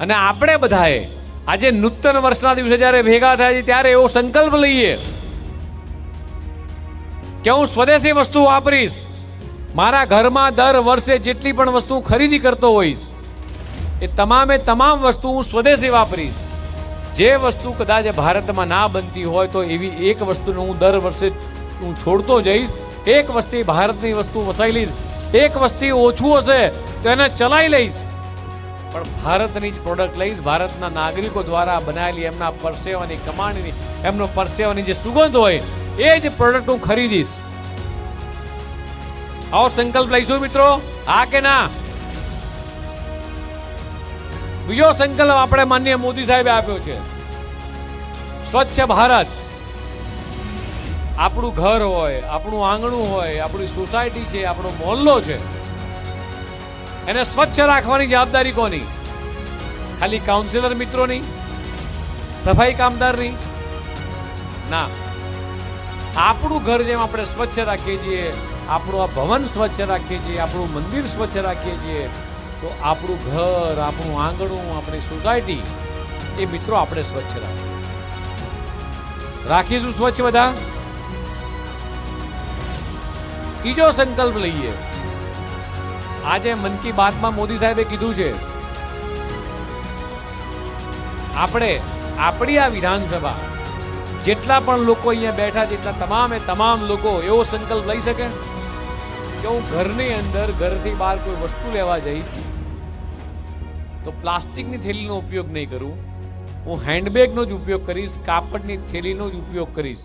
અને આપણે બધાએ આજે નૂતન વર્ષના દિવસે જ્યારે ભેગા થાય છે ત્યારે એવો સંકલ્પ લઈએ કે હું સ્વદેશી વસ્તુ વાપરીશ. મારા ઘરમાં દર વર્ષે જેટલી પણ વસ્તુ ખરીદી કરતો હોઈશ, એ તમામે તમામ વસ્તુ હું સ્વદેશી વાપરીશ. જે વસ્તુ કદાચ ભારતમાં ના બનતી હોય તો એવી એક વસ્તુને હું દર વર્ષે હું છોડતો જઈશ. એક વસ્તી ભારતની વસ્તુ વસાઈ લઈશ. એક વસ્તી ઓછું હશે તો એને ચલાવી લઈશ. પણ ભારતની જ પ્રોડક્ટ લઈશ. ભારતના નાગરિકો દ્વારા બનાવેલી એમના પરસેવાની કમાણીની, એમનો પરસેવાની જે સુગંધ હોય, એ જ પ્રોડક્ટ હું ખરીદીશ. આવો સંકલ્પ લઈશું મિત્રો. હા કે ના? બીજો સંકલ્પ આપણે માનનીય મોદી સાહેબે આપ્યો છે. સ્વચ્છ ભારત. આપણું ઘર હોય, આપણું આંગણું હોય, આપણી સોસાયટી છે, આપણો મોહલ્લો છે. એને સ્વચ્છ રાખવાની જવાબદારી કોની? ખાલી કાઉન્સિલર મિત્રોની? સફાઈ કામદારની? ના. આપણું ઘર જેમ આપણે સ્વચ્છ રાખીએ છીએ, આપણું આ ભવન સ્વચ્છ રાખીએ છીએ, આપણું મંદિર સ્વચ્છ રાખીએ છીએ, તો આપણું ઘર, આપણું આંગણું, આપણી સોસાયટી, એ મિત્રો આપણે સ્વચ્છ રાખીએ. રાખીશું સ્વચ્છ બધા? ત્રીજો સંકલ્પ લઈએ. આજે મન કી બાતમાં મોદી સાહેબે કીધું છે, આપણે, આપણી આ વિધાનસભા, જેટલા પણ લોકો અહીંયા બેઠા છે, એટલા તમામે તમામ લોકો એવો સંકલ્પ લઈ શકે કે હું ઘરની અંદર ઘરથી બહાર કોઈ વસ્તુ લેવા જઈશ તો પ્લાસ્ટિકની થેલીનો ઉપયોગ નહીં કરું. હું હેન્ડબેગનો જ ઉપયોગ કરીશ, કાપડની થેલીનો જ ઉપયોગ કરીશ.